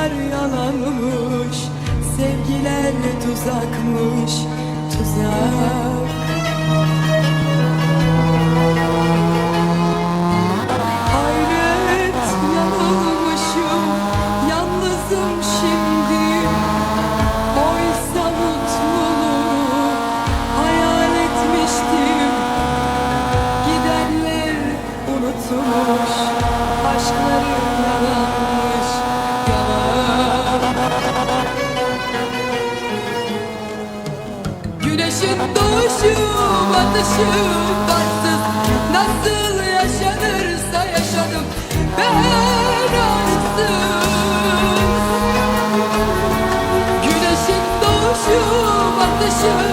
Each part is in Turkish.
Aşklar yalanmış Sevgiler tuzakmış Tuzak. Güneşin doğuşu batışı farksız Nasıl yaşanırsa yaşadım ben aşksız. Güneşin doğuşu batışı.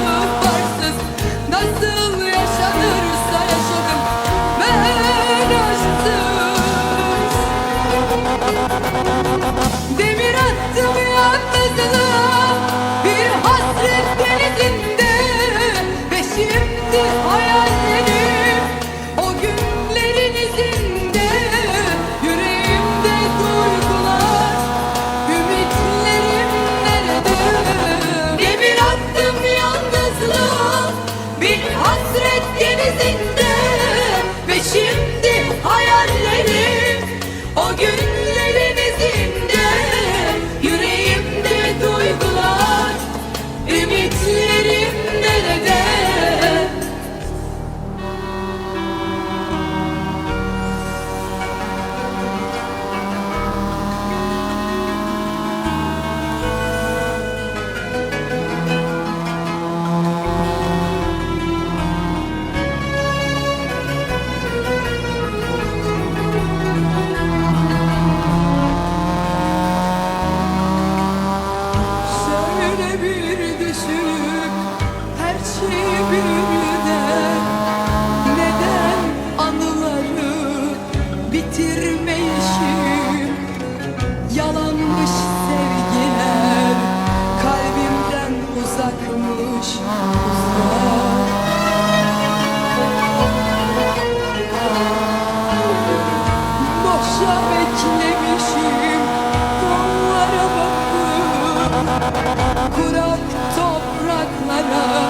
kalmış uzak beklemişim kollara bakıp Kurak topraklara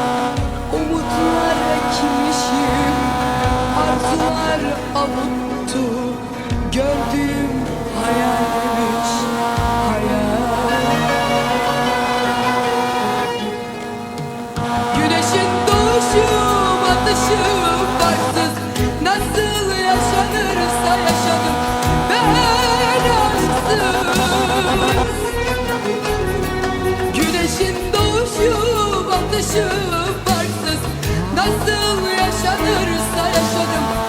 umutlar ekmişim Arzular avup Atışıp atışıp farksız. Nasıl yaşanırsa yaşadım.